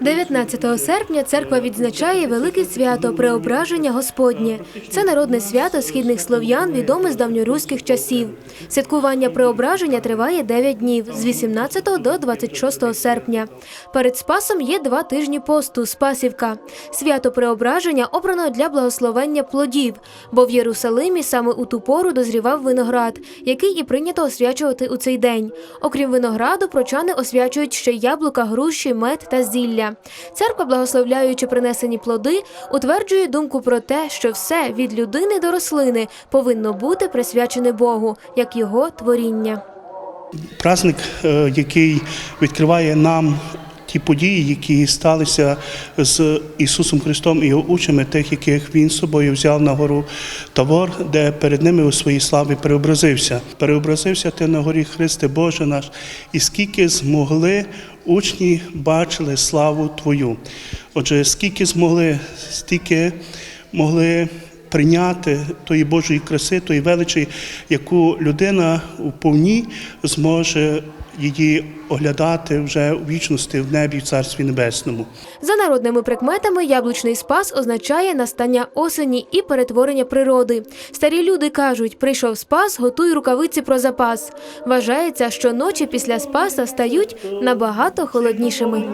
19 серпня церква відзначає велике свято Преображення Господнє. Це народне свято східних слов'ян, відоме з давньоруських часів. Святкування Преображення триває 9 днів з 18 до 26 серпня. Перед Спасом є два тижні посту Спасівка. Свято Преображення обрано для благословення плодів, бо в Єрусалимі саме у ту пору дозрівав виноград, який і прийнято освячувати у цей день. Окрім винограду, прочани освячують ще яблука, груші, мед та зілля. Церква, благословляючи принесені плоди, утверджує думку про те, що все від людини до рослини повинно бути присвячене Богу, як його творіння. праздник, е, який відкриває нам ті події, які сталися з Ісусом Христом і його учнями, тих, яких Він з собою взяв на гору Тавор, де перед ними у своїй славі переобразився. Переобразився ти на горі Христе Боже наш, і скільки змогли учні бачили славу Твою. Отже, скільки змогли, стільки могли прийняти тої Божої краси, тої величі, яку людина у повні зможе її оглядати вже у вічності в небі в Царстві Небесному. За народними прикметами, яблучний спас означає настання осені і перетворення природи. Старі люди кажуть: прийшов спас, готуй рукавиці про запас. Вважається, що ночі після спаса стають набагато холоднішими.